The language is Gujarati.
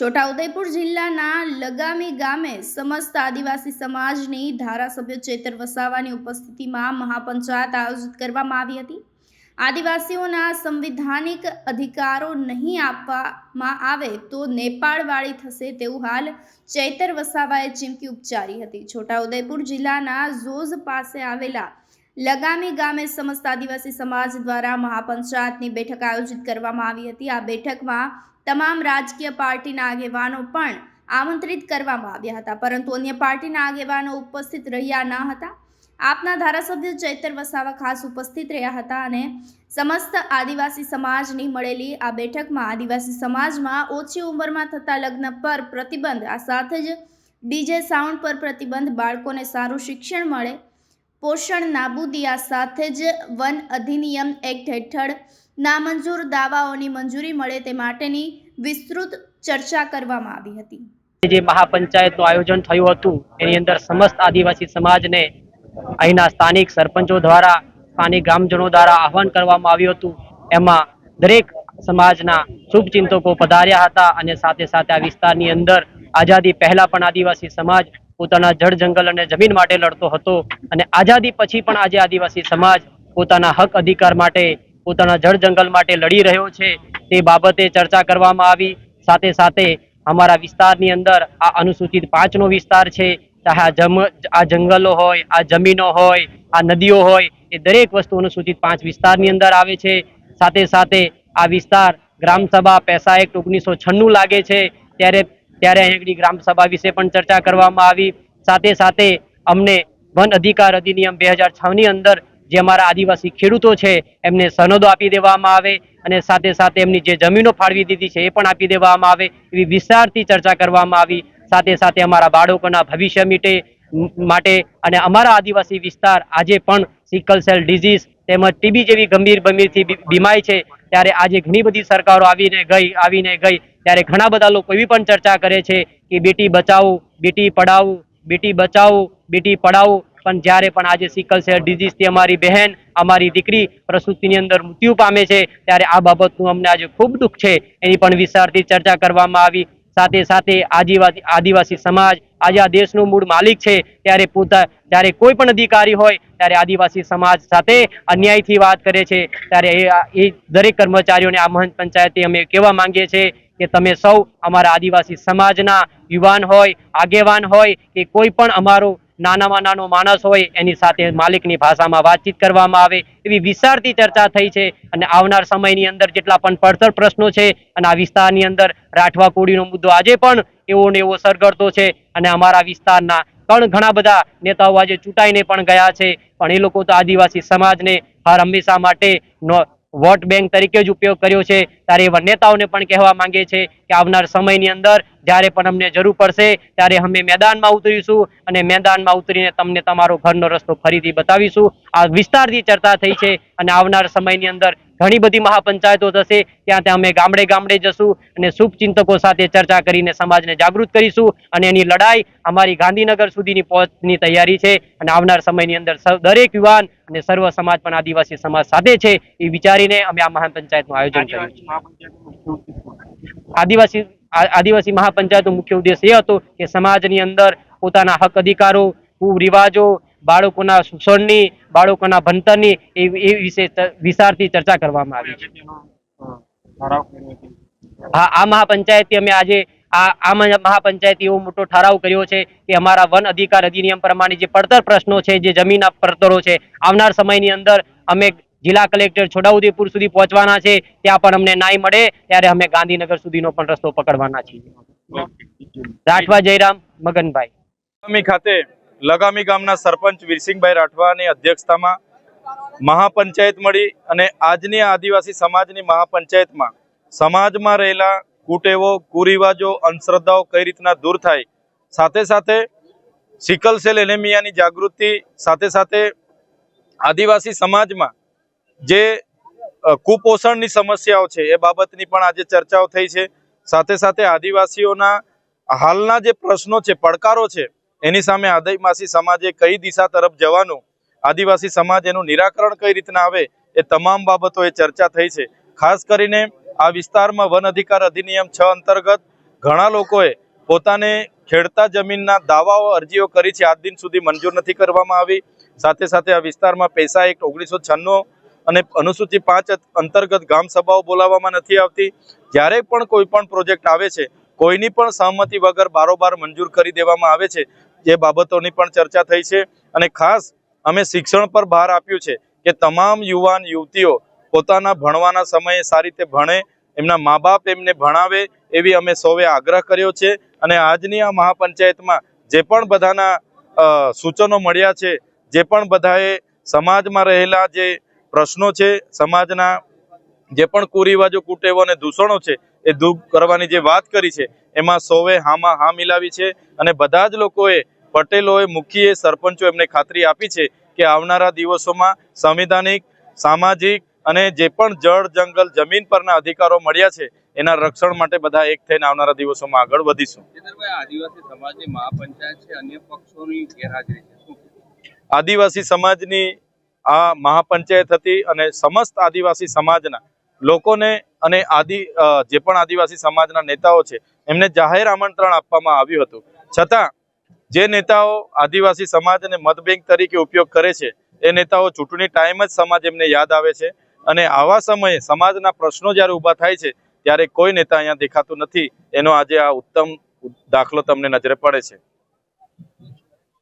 છોટાઉદેપુર જિલ્લાના લગામી ગામે સમસ્ત આદિવાસી સમાજની ધારાસભ્ય ચેતર વસાવાની ઉપસ્થિતિમાં મહાપંચાયત આયોજિત કરવામાં આવી હતી. આદિવાસીઓના સંવિધાનિક અધિકારો નહીં આપવામાં આવે તો નેપાળવાળી થશે તેવું હાલ ચૈતર વસાવાએ ચીમકી ઉચ્ચારી હતી. છોટાઉદેપુર જિલ્લાના ઝોઝ પાસે આવેલા લગામી ગામે સમસ્ત આદિવાસી સમાજ દ્વારા મહાપંચાયતની બેઠક આયોજિત કરવામાં આવી હતી. આ બેઠકમાં તમામ રાજકીય પાર્ટીના આગેવાનો પણ આમંત્રિત કરવામાં આવ્યા હતા. પરંતુ અન્ય પાર્ટીના આગેવાનો ઉપસ્થિત રહ્યા ન હતા. આપના ધારાસભ્ય ચૈતર વસાવા ખાસ ઉપસ્થિત રહ્યા હતા અને સમસ્ત આદિવાસી સમાજની મળેલી આ બેઠકમાં આદિવાસી સમાજમાં ઓછી ઉંમરમાં થતા લગ્ન પર પ્રતિબંધ, આ સાથે જ ડીજે સાઉન્ડ પર પ્રતિબંધ બાળકોને સારું શિક્ષણ મળે, પોષણ નાબૂદી, આ સાથે જ વન અધિનિયમ એક્ટ હેઠળ નામંજૂર દાવાઓની મંજૂરી મળે તે માટેની વિસ્તૃત ચર્ચા કરવામાં આવી હતી. જે મહાપંચાયતનું આયોજન થયું હતું, એની અંદર સમસ્ત આદિવાસી સમાજને અહીંના સ્થાનિક સરપંચો દ્વારા, સ્થાનિક ગ્રામજનો દ્વારા આહવાન કરવામાં આવ્યું હતું. એમાં દરેક સમાજના શુભચિંતકો પધાર્યા હતા અને સાથે સાથે આ વિસ્તારની અંદર આઝાદી પહેલા પણ આદિવાસી સમાજ પોતાના જળ જંગલ અને જમીન માટે લડતો હતો અને આઝાદી પછી પણ આજે આદિવાસી સમાજ પોતાના હક અધિકાર માટે પોતાના જળ જંગલ માટે લડી રહ્યો છે, તે બાબતે ચર્ચા કરવામાં આવી. સાથે સાથે અમારા વિસ્તારની અંદર આ અનુસૂચિત પાંચનો વિસ્તાર છે, ચાહે આ જમ, આ જંગલો હોય, આ જમીનો હોય, આ નદીઓ હોય, એ દરેક વસ્તુ અનુસૂચિત પાંચ વિસ્તારની અંદર આવે છે. સાથે સાથે આ વિસ્તાર ગ્રામસભા પૈસા એક્ટ ઓગણીસો છન્નું લાગે છે, ત્યારે ત્યારે અહીંની ગ્રામસભા વિશે પણ ચર્ચા કરવામાં આવી. સાથે સાથે અમને વન અધિકાર અધિનિયમ બે હજાર છની અંદર જે અમારા આદિવાસી ખેડૂતો છે, એમને સનદો આપી દેવામાં આવે અને સાથે સાથે એમની જે જમીનો ફાળવી દીધી છે, એ પણ આપી દેવામાં આવે એવી વિસ્તારથી ચર્ચા કરવામાં આવી. સાથે સાથે અમારા બાળકોના ભવિષ્ય મીટે માટે અને અમારા આદિવાસી વિસ્તાર આજે પણ સિકલ સેલ ડિઝીઝ તેમજ ટીબી જેવી ગંભીર ગંભીરથી બીમારી છે, ત્યારે આજે ઘણી બધી સરકારો આવીને ગઈ આવીને ગઈ. ત્યારે ઘણા બધા લોકો એવી પણ ચર્ચા કરે છે કે બેટી બચાવો, બેટી પઢાવો, બેટી બચાવો, બેટી પઢાવો પણ જ્યારે પણ આજે સિકલ સેલ ડિઝીઝથી અમારી બહેન, અમારી દીકરી પ્રસૂતિની અંદર મૃત્યુ પામે છે, ત્યારે આ બાબતનું અમને આજે ખૂબ દુઃખ છે. એની પણ વિસ્તારથી ચર્ચા કરવામાં આવી. સાથે સાથે આદિવાસી આદિવાસી સમાજ, આજે આ દેશનો મૂળ માલિક છે. ત્યારે પોતા જ્યારે કોઈ પણ અધિકારી હોય, ત્યારે આદિવાસી સમાજ સાથે અન્યાયથી વાત કરે છે. ત્યારે એ દરેક કર્મચારીઓને આ મહંત પંચાયતે અમે કહેવા માંગીએ છીએ કે તમે સૌ અમારા આદિવાસી સમાજના યુવાન હોય, આગેવાન હોય કે કોઈ પણ અમારો નાનામાં નાનો માણસ હોય, એની સાથે માલિકની ભાષામાં વાતચીત કરવામાં આવે, એવી વિસ્તારથી ચર્ચા થઈ છે. અને આવનાર સમયની અંદર જેટલા પણ પડતર પ્રશ્નો છે, અને આ વિસ્તારની અંદર રાઠવા કોળીનો મુદ્દો આજે પણ એવો ને એવો સરગડતો છે. અને અમારા વિસ્તારના પણ ઘણા બધા નેતાઓ આજે ચૂંટાઈને પણ ગયા છે. પણ એ લોકો તો આદિવાસી સમાજને હર હંમેશા માટે વોટ બેંક તરીકે જ ઉપયોગ કર્યો છે. ત્યારે એવા નેતાઓને પણ કહેવા માંગે છે કે આવનાર સમયની અંદર જ્યારે પણ અમને જરૂર પડશે ત્યારે અમે મેદાનમાં ઉતરીશું અને મેદાનમાં ઉતરીને તમને તમારો ઘરનો રસ્તો ફરીથી બતાવીશું. આ વિસ્તારથી ચર્ચા થઈ છે અને આવનાર સમયની અંદર ઘણી બધી મહાપંચાયતો થશે. ત્યાં ત્યાં અમે ગામડે ગામડે જશું અને શુભચિંતકો સાથે ચર્ચા કરીને સમાજને જાગૃત કરીશું અને એની લડાઈ અમારી ગાંધીનગર સુધીની પહોંચની તૈયારી છે અને આવનાર સમયની અંદર દરેક યુવાન અને સર્વ સમાજ પણ આદિવાસી સમાજ સાથે છે એ વિચારીને અમે આ મહાપંચાયતનું આયોજન કર્યું છે. આદિવાસી આદિવાસી મહાપંચાયતનો મુખ્ય ઉદ્દેશ એ હતો કે સમાજની અંદર પોતાના હક અધિકારો, કુરિવાજો બાળકોના શિક્ષણની બાળકોના ભણતરની એ એ વિશે વિસ્તારથી ચર્ચા કરવામાં આવી છે. હા આ મહાપંચાયતથી અમે આજે આ આ મહાપંચાયત એવો મોટો ઠરાવ કર્યો છે કે અમારા વન અધિકાર અધિનિયમ પ્રમાણે જે પડતર પ્રશ્નો છે જે જમીનના પડતરો છે આવનાર સમયની અંદર અમે જિલ્લા કલેક્ટર છોટાઉદેપુર સુધી પહોંચવાના છે ત્યાં પણ અમને નાય મળે ત્યારે અમે ગાંધીનગર સુધીનો પણ રસ્તો પકડવાના છીએ. રાઠવા જયરામ મગનભાઈ. ખાતે લગામી ગામના સરપંચ વીરસિંહભાઈ રાઠવાની અધ્યક્ષતામાં મહાપંચાયત મળી અને આજની આદિવાસી સમાજની મહાપંચાયતમાં સમાજમાં રહેલા કુટેવો, કુરિવાજો, અંધશ્રદ્ધાઓ કઈ રીતના દૂર થાય? સાથે સાથે સિકલ સેલ એનેમિયાની જાગૃતિ, સાથે સાથે આદિવાસી સમાજમાં જે કુપોષણની સમસ્યાઓ છે એ બાબતની પણ આજે ચર્ચાઓ થઈ છે. સાથે સાથે આદિવાસીઓના હાલના જે પ્રશ્નો છે, પડકારો છે એની સામે આદિવાસી સમાજે કઈ દિશા તરફ જવાનું, આદિવાસી સમાજ એનું નિરાકરણ કઈ રીતના આવે એ તમામ બાબતો એ ચર્ચા થઈ છે. ખાસ કરીને આ વિસ્તારમાં વન અધિકાર અધિનિયમ છ અંતર્ગત ઘણા લોકોએ પોતાને ખેડતા જમીનના દાવાઓ અરજીઓ કરી છે. આજ દિન સુધી મંજૂર નથી કરવામાં આવી. સાથે સાથે આ વિસ્તારમાં પૈસા એક્ટ ઓગણીસો છન્નું અને અનુસૂચિ પાંચ અંતર્ગત ગામ સભાઓ બોલાવવામાં નથી આવતી. જ્યારે પણ કોઈ પણ પ્રોજેક્ટ આવે છે, કોઈની પણ સહમતિ વગર બારોબાર મંજૂર કરી દેવામાં આવે છે. જે બાબતોની પણ ચર્ચા થઈ છે અને ખાસ અમે શિક્ષણ પર ભાર આપ્યું છે કે તમામ યુવાન યુવતીઓ પોતાના ભણવાના સમયે સારી રીતે ભણે, એમના મા બાપ એમને ભણાવે એવી અમે સૌએ આગ્રહ કર્યો છે અને આજની આ મહાપંચાયતમાં જે પણ બધાના સૂચનો મળ્યા છે, જે પણ બધાએ સમાજમાં રહેલા જે પ્રશ્નો છે, સમાજના જે પણ કુરિવાજો કુટેવો અને દૂષણો છે એ દૂર કરવાની જે વાત કરી છે એમાં સૌએ હામાં હા મિલાવી છે અને બધા જ લોકોએ પટેલોએ મુખ્યએ સરપંચો એમને ખાતરી આપી છે કે આવનારા દિવસોમાં સંવિધાનિક સામાજિક અને જે પણ જળ જંગલ જમીન પરના અધિકારો મળ્યા છે એના રક્ષણ માટે બધા એક થઈને આવનારા દિવસોમાં આગળ વધીશું. આદિવાસી સમાજની મહાપંચાયત છે અન્ય પક્ષોની ગેરહાજરી છે. આદિવાસી સમાજની આ મહાપંચાયત હતી અને સમસ્ત આદિવાસી સમાજના લોકોને અને આદિ જે પણ આદિવાસી સમાજના નેતાઓ છે, એમને જાહેર આમંત્રણ આપવામાં આવ્યું હતું. છતાં, જે નેતાઓ આદિવાસી સમાજને અને મતબેંક તરીકે ઉપયોગ કરે છે, એ નેતાઓ ચૂંટણી ટાઈમ જ સમાજ એમને યાદ આવે છે અને આવા સમયે સમાજના પ્રશ્નો જ્યારે ઊભા થાય છે, ત્યારે કોઈ નેતા અહીંયા દેખાતું નથી. એનો આજે આ ઉત્તમ દાખલો તમને નજરે પડે છે.